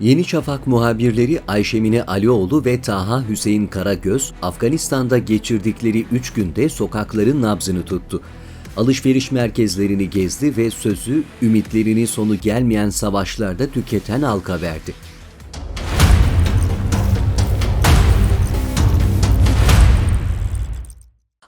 Yeni Şafak muhabirleri Ayşemine Alioğlu ve Taha Hüseyin Karagöz, Afganistan'da geçirdikleri 3 günde sokakların nabzını tuttu. Alışveriş merkezlerini gezdi ve sözü ümitlerini sonu gelmeyen savaşlarda tüketen halka verdi.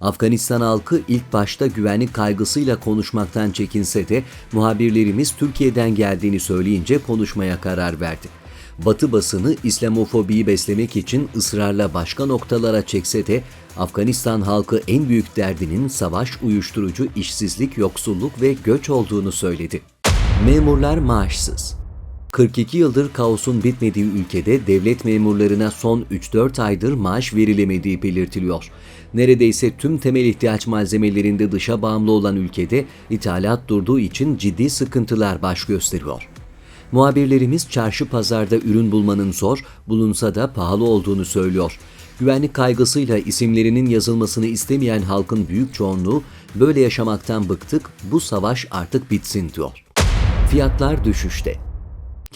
Afganistan halkı ilk başta güvenlik kaygısıyla konuşmaktan çekinse de muhabirlerimiz Türkiye'den geldiğini söyleyince konuşmaya karar verdi. Batı basını İslamofobiyi beslemek için ısrarla başka noktalara çekse de Afganistan halkı en büyük derdinin savaş, uyuşturucu, işsizlik, yoksulluk ve göç olduğunu söyledi. Memurlar maaşsız. 42 yıldır kaosun bitmediği ülkede devlet memurlarına son 3-4 aydır maaş verilemediği belirtiliyor. Neredeyse tüm temel ihtiyaç malzemelerinde dışa bağımlı olan ülkede ithalat durduğu için ciddi sıkıntılar baş gösteriyor. Muhabirlerimiz çarşı pazarda ürün bulmanın zor, bulunsa da pahalı olduğunu söylüyor. Güvenlik kaygısıyla isimlerinin yazılmasını istemeyen halkın büyük çoğunluğu böyle yaşamaktan bıktık, bu savaş artık bitsin diyor. Fiyatlar düşüşte.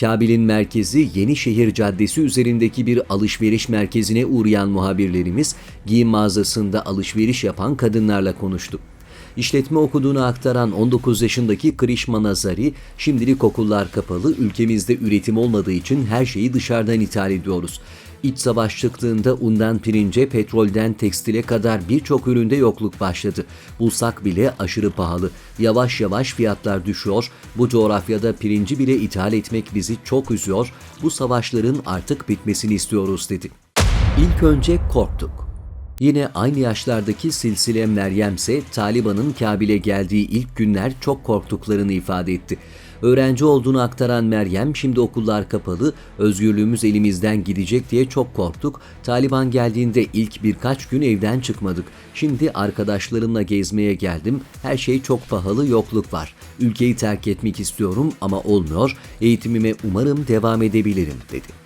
Kabil'in merkezi Yenişehir Caddesi üzerindeki bir alışveriş merkezine uğrayan muhabirlerimiz giyim mağazasında alışveriş yapan kadınlarla konuştu. İşletme okuduğunu aktaran 19 yaşındaki Krishma Nazari, şimdilik okullar kapalı, ülkemizde üretim olmadığı için her şeyi dışarıdan ithal ediyoruz. İç savaş çıktığında undan pirince, petrolden tekstile kadar birçok üründe yokluk başladı. Bulsak bile aşırı pahalı. Yavaş yavaş fiyatlar düşüyor. Bu coğrafyada pirinci bile ithal etmek bizi çok üzüyor. Bu savaşların artık bitmesini istiyoruz dedi. İlk önce korktuk. Yine aynı yaşlardaki Silsile Meryem ise Taliban'ın Kabil'e geldiği ilk günler çok korktuklarını ifade etti. Öğrenci olduğunu aktaran Meryem, şimdi okullar kapalı, özgürlüğümüz elimizden gidecek diye çok korktuk. Taliban geldiğinde ilk birkaç gün evden çıkmadık. Şimdi arkadaşlarımla gezmeye geldim. Her şey çok pahalı, yokluk var. Ülkeyi terk etmek istiyorum ama olmuyor. Eğitimime umarım devam edebilirim, dedi.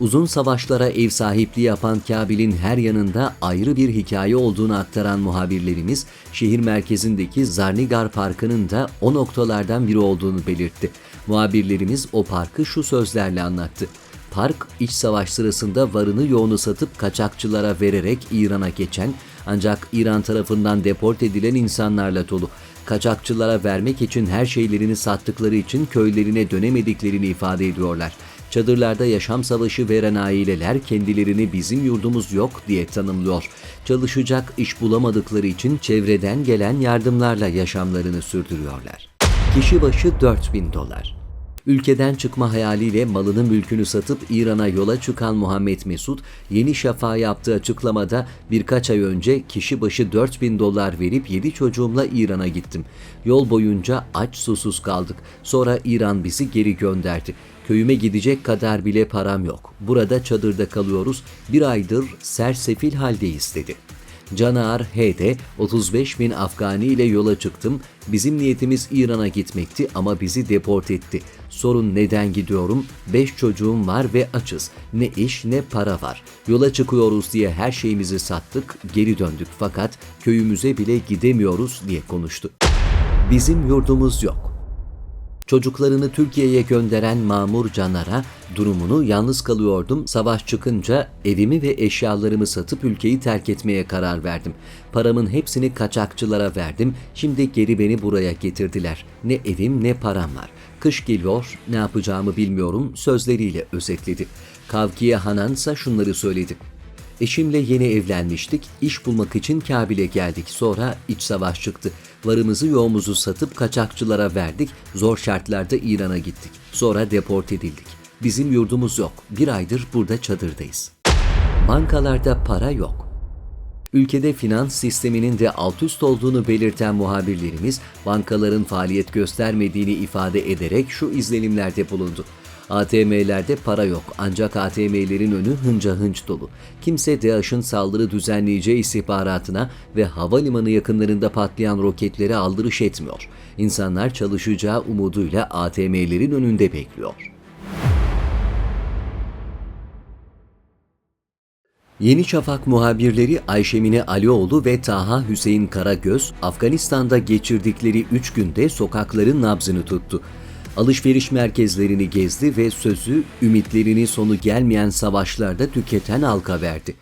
Uzun savaşlara ev sahipliği yapan Kabil'in her yanında ayrı bir hikaye olduğunu aktaran muhabirlerimiz, şehir merkezindeki Zarnigar Parkı'nın da o noktalardan biri olduğunu belirtti. Muhabirlerimiz o parkı şu sözlerle anlattı. Park, iç savaş sırasında varını yoğunu satıp kaçakçılara vererek İran'a geçen, ancak İran tarafından deport edilen insanlarla dolu. Kaçakçılara vermek için her şeylerini sattıkları için köylerine dönemediklerini ifade ediyorlar. Çadırlarda yaşam savaşı veren aileler kendilerini bizim yurdumuz yok diye tanımlıyor. Çalışacak iş bulamadıkları için çevreden gelen yardımlarla yaşamlarını sürdürüyorlar. Kişi başı 4000 dolar. Ülkeden çıkma hayaliyle malını mülkünü satıp İran'a yola çıkan Muhammed Mesut, Yeni Şafak'a yaptığı açıklamada birkaç ay önce kişi başı 4000 dolar verip 7 çocuğumla İran'a gittim. Yol boyunca aç susuz kaldık. Sonra İran bizi geri gönderdi. Köyüme gidecek kadar bile param yok. Burada çadırda kalıyoruz. Bir aydır sersefil haldeyiz dedi. Canar H'de 35 bin Afgani ile yola çıktım. Bizim niyetimiz İran'a gitmekti ama bizi deport etti. Sorun neden gidiyorum? 5 çocuğum var ve açız. Ne iş ne para var. Yola çıkıyoruz diye her şeyimizi sattık, geri döndük fakat köyümüze bile gidemiyoruz diye konuştu. Bizim yurdumuz yok. Çocuklarını Türkiye'ye gönderen Mamur Canar'a durumunu yalnız kalıyordum. Savaş çıkınca evimi ve eşyalarımı satıp ülkeyi terk etmeye karar verdim. Paramın hepsini kaçakçılara verdim. Şimdi geri beni buraya getirdiler. Ne evim ne param var. Kış geliyor, ne yapacağımı bilmiyorum sözleriyle özetledi. Kavkiye Hanan ise şunları söyledi. Eşimle yeni evlenmiştik, iş bulmak için Kabil'e geldik. Sonra iç savaş çıktı. Varımızı yoğumuzu satıp kaçakçılara verdik. Zor şartlarda İran'a gittik. Sonra deport edildik. Bizim yurdumuz yok. Bir aydır burada çadırdayız. Bankalarda para yok. Ülkede finans sisteminin de alt üst olduğunu belirten muhabirlerimiz bankaların faaliyet göstermediğini ifade ederek şu izlenimlerde bulundu. ATM'lerde para yok ancak ATM'lerin önü hınca hınç dolu. Kimse DAEŞ'ın saldırı düzenleyeceği istihbaratına ve havalimanı yakınlarında patlayan roketlere aldırış etmiyor. İnsanlar çalışacağı umuduyla ATM'lerin önünde bekliyor. Yeni Şafak muhabirleri Ayşemine Alioğlu ve Taha Hüseyin Karagöz, Afganistan'da geçirdikleri 3 günde sokakların nabzını tuttu. Alışveriş merkezlerini gezdi ve sözü ümitlerini sonu gelmeyen savaşlarda tüketen halka verdi.